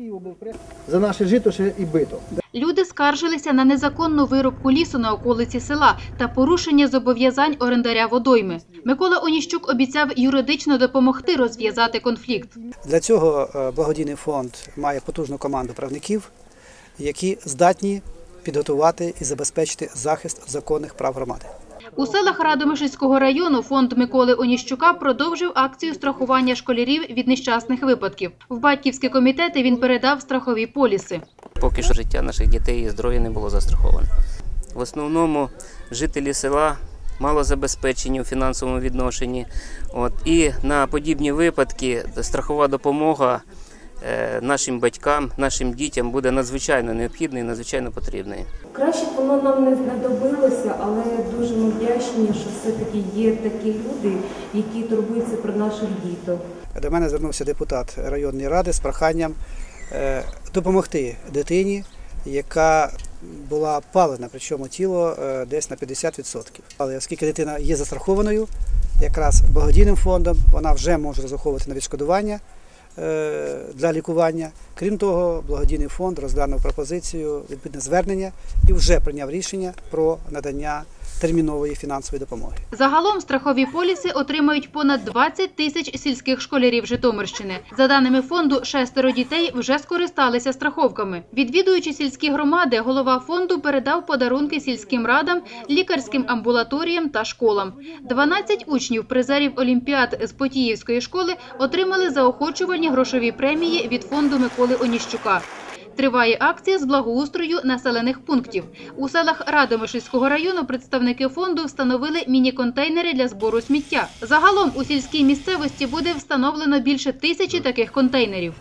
Києву був за наше жито ще і бито. Люди скаржилися на незаконну вирубку лісу на околиці села та порушення зобов'язань орендаря водойми. Микола Оніщук обіцяв юридично допомогти розв'язати конфлікт. Для цього е, благодійний фонд має потужну команду правників, які здатні підготувати і забезпечити захист законних прав громади. У селах Радомишльського району фонд Миколи Оніщука продовжив акцію страхування школярів від нещасних випадків. В батьківські комітети він передав страхові поліси. Поки що життя наших дітей і здоров'я не було застраховане. В основному жителі села мало забезпечені у фінансовому відношенні. От, і на подібні випадки страхова допомога е, нашим батькам, нашим дітям буде надзвичайно необхідною і надзвичайно потрібною. Краще б воно нам не знадобилося, але дуже ми вдячні, що все-таки є такі люди, які турбуються про наших діток. До мене звернувся депутат районної ради з проханням е, допомогти дитині, яка була палена, причому тіло е, десь на 50%. Але оскільки дитина є застрахованою, якраз благодійним фондом вона вже може розраховувати на відшкодування е, для лікування. Крім того, благодійний фонд розглянув пропозицію, відповідне звернення і вже прийняв рішення про надання термінової фінансової допомоги. Загалом страхові поліси отримають понад 20 тисяч сільських школярів Житомирщини. За даними фонду, шестеро дітей вже скористалися страховками. Відвідуючи сільські громади, голова фонду передав подарунки сільським радам, лікарським амбулаторіям та школам. 12 учнів призерів олімпіад з Потіївської школи отримали заохочувальні грошові премії від фонду Миколи Оніщука. Триває акція з благоустрою населених пунктів. У селах Радомишльського району представники фонду встановили міні-контейнери для збору сміття. Загалом у сільській місцевості буде встановлено більше тисячі таких контейнерів.